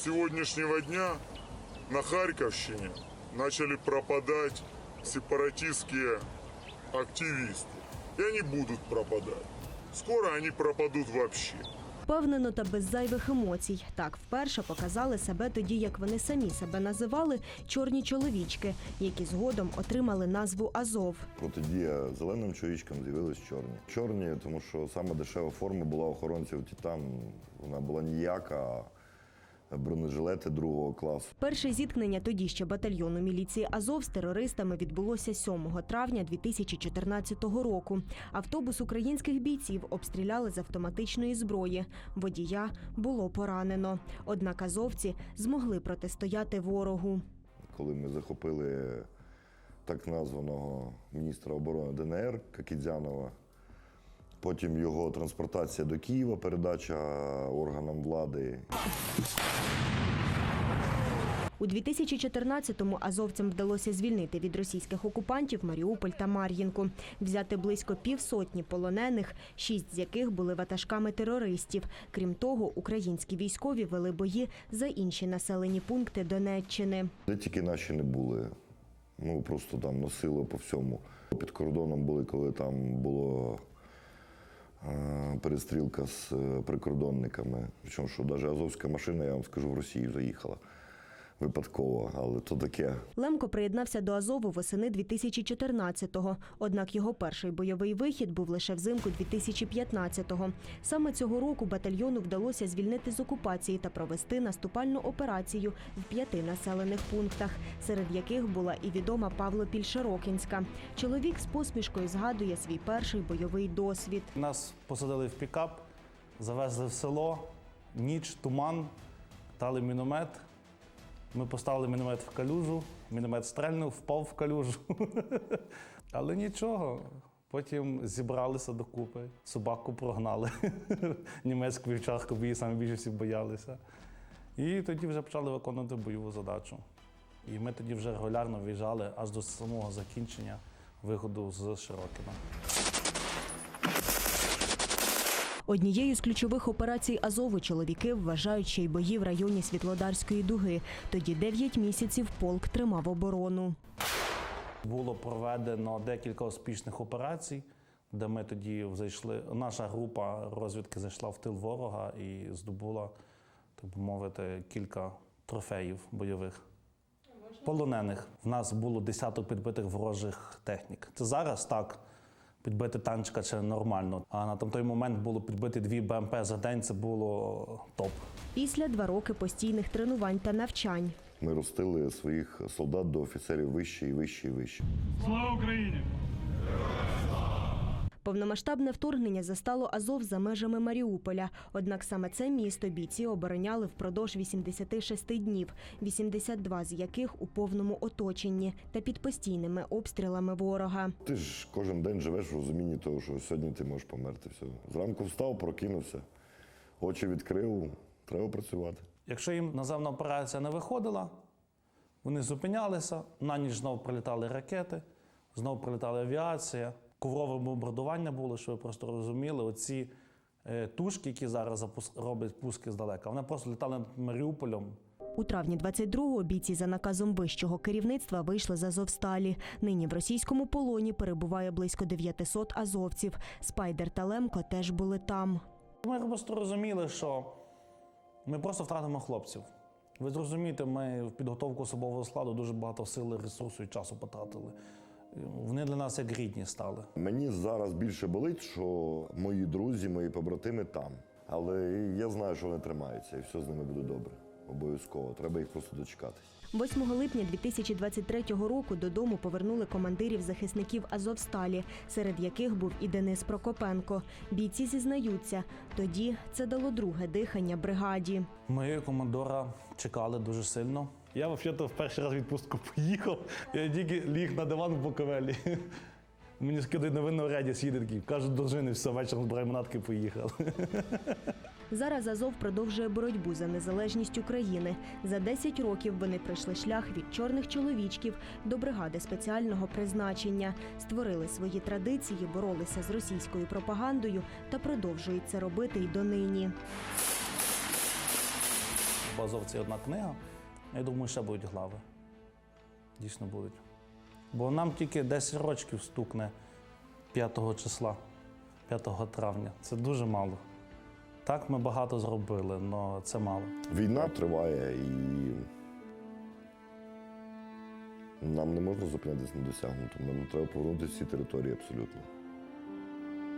с сегодняшнего дня на Харьковщине начали пропадать сепаратистские активисты. И они будут пропадать. Скоро они пропадут вообще. Впевнено та без зайвих емоцій. Так вперше показали себе тоді, як вони самі себе називали чорні чоловічки, які згодом отримали назву Азов. Протидія зеленим чоловічкам з'явились чорні. Чорні, тому що саме дешева форма була охоронців Титан. Вона була ніяка, а бронежилети другого класу. Перше зіткнення тоді ще батальйону міліції Азов з терористами відбулося 7 травня 2014 року. Автобус українських бійців обстріляли з автоматичної зброї. Водія було поранено. Однак азовці змогли протистояти ворогу. Коли ми захопили так названого міністра оборони ДНР Какідзянова, потім його транспортація до Києва, передача органам влади. У 2014-му азовцям вдалося звільнити від російських окупантів Маріуполь та Мар'їнку, взяти близько півсотні полонених, шість з яких були ватажками терористів. Крім того, українські військові вели бої за інші населені пункти Донеччини. Де тільки наші не були. Ну просто там носило по всьому. Під кордоном були, коли там було е, перестрілка з е, прикордонниками. Причому, що навіть азовська машина, я вам скажу, в Росію заїхала. Випадково, але то таке. Лемко приєднався до Азову восени 2014-го. Однак його перший бойовий вихід був лише взимку 2015-го. Саме цього року батальйону вдалося звільнити з окупації та провести наступальну операцію в п'яти населених пунктах, серед яких була і відома Павло Пільшерокінська. Чоловік з посмішкою згадує свій перший бойовий досвід. Нас посадили в пікап, завезли в село, ніч, туман, дали міномет. Ми поставили міномет в калюжу, міномет стрельнув, впав в калюжу. Але нічого. Потім зібралися докупи, собаку прогнали. Німецьку вівчарку, бо її саме більше всі боялися. І тоді вже почали виконувати бойову задачу. І ми тоді вже регулярно виїжджали аж до самого закінчення виходу з Широкіна. Однією з ключових операцій Азову чоловіки вважають ще й бої в районі Світлодарської дуги. Тоді 9 місяців полк тримав оборону. Було проведено декілька успішних операцій, де ми тоді зайшли. Наша група розвідки зайшла в тил ворога і здобула, так би мовити, кілька трофеїв бойових. Полонених. В нас було десяток підбитих ворожих технік. Це зараз так. Підбити танчика це нормально. А на там той момент було підбити дві БМП за день. Це було топ. Після два роки постійних тренувань та навчань. Ми ростили своїх солдат до офіцерів вище і вище і вище. Слава Україні! Повномасштабне вторгнення застало Азов за межами Маріуполя. Однак саме це місто бійці обороняли впродовж 86 днів, 82 з яких у повному оточенні та під постійними обстрілами ворога. Ти ж кожен день живеш в розумінні того, що сьогодні ти можеш померти. Все. Зранку встав, прокинувся, очі відкрив, треба працювати. Якщо їм наземна операція не виходила, вони зупинялися, на ніч знов прилітали ракети, знов прилітала авіація. Коврове бомбардування було, що ви просто розуміли. Оці е, тушки, які зараз запуск... роблять пуски здалека, вони просто літали над Маріуполем. У травні 22-го бійці за наказом вищого керівництва вийшли з Азовсталі. Нині в російському полоні перебуває близько 900 азовців. Спайдер та Лемко теж були там. Ми просто розуміли, що ми просто втратимо хлопців. Ви зрозумієте, ми в підготовку особового складу дуже багато сили, ресурсу і часу потратили. Вони для нас як рідні стали. Мені зараз більше болить, що мої друзі, мої побратими там. Але я знаю, що вони тримаються, і все з ними буде добре. Обов'язково. Треба їх просто дочекатись. 8 липня 2023 року додому повернули командирів захисників Азовсталі, серед яких був і Денис Прокопенко. Бійці зізнаються, тоді це дало друге дихання бригаді. Ми командора чекали дуже сильно. Я взагалі в перший раз в відпустку поїхав. Я тільки ліг на диван в Буковелі. Мені скидають новинного ряді, сіде такий, кажуть, дружини, все, вечором збираємо натки, поїхали. Зараз Азов продовжує боротьбу за незалежність України. За 10 років вони пройшли шлях від чорних чоловічків до бригади спеціального призначення, створили свої традиції, боролися з російською пропагандою та продовжують це робити й донині. по Азовці одна книга. Я думаю, ще будуть глави. Дійсно будуть. Бо нам тільки 10 років стукне 5 числа, 5 травня. Це дуже мало. Так, ми багато зробили, але це мало. Війна триває і нам не можна зупинятися на досягнутому. Нам треба повернути всі території абсолютно.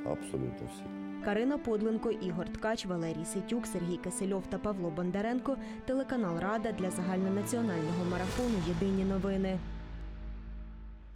Абсолютно всі. Карина Подленко, Ігор Ткач, Валерій Ситюк, Сергій Кисельов та Павло Бондаренко. Телеканал Рада для загальнонаціонального марафону Єдині новини.